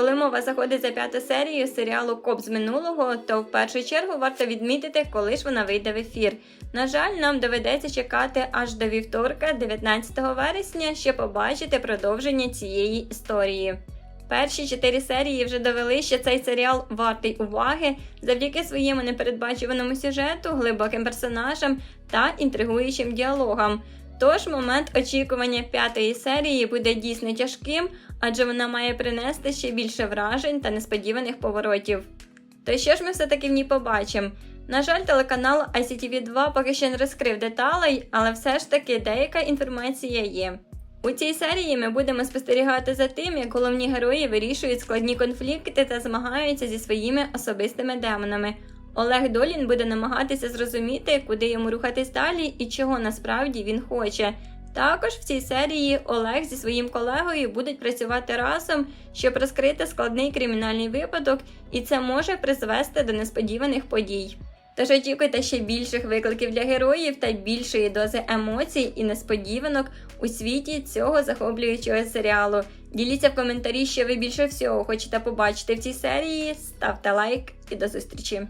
Коли мова заходить за п'яту серію серіалу Коп з минулого, то в першу чергу варто відмітити, коли ж вона вийде в ефір. На жаль, нам доведеться чекати аж до вівторка, 19 вересня, щоб побачити продовження цієї історії. Перші чотири серії вже довели, що цей серіал вартий уваги завдяки своєму непередбачуваному сюжету, глибоким персонажам та інтригуючим діалогам. Тож момент очікування п'ятої серії буде дійсно тяжким, адже вона має принести ще більше вражень та несподіваних поворотів. То що ж ми все-таки в ній побачимо? На жаль, телеканал ICTV 2 поки що не розкрив деталей, але все ж таки деяка інформація є. У цій серії ми будемо спостерігати за тим, як головні герої вирішують складні конфлікти та змагаються зі своїми особистими демонами. Олег Долін буде намагатися зрозуміти, куди йому рухатись далі і чого насправді він хоче. Також в цій серії Олег зі своїм колегою будуть працювати разом, щоб розкрити складний кримінальний випадок, і це може призвести до несподіваних подій. Тож очікуйте ще більших викликів для героїв та більшої дози емоцій і несподіванок у світі цього захоплюючого серіалу. Діліться в коментарі, що ви більше всього хочете побачити в цій серії. Ставте лайк і до зустрічі!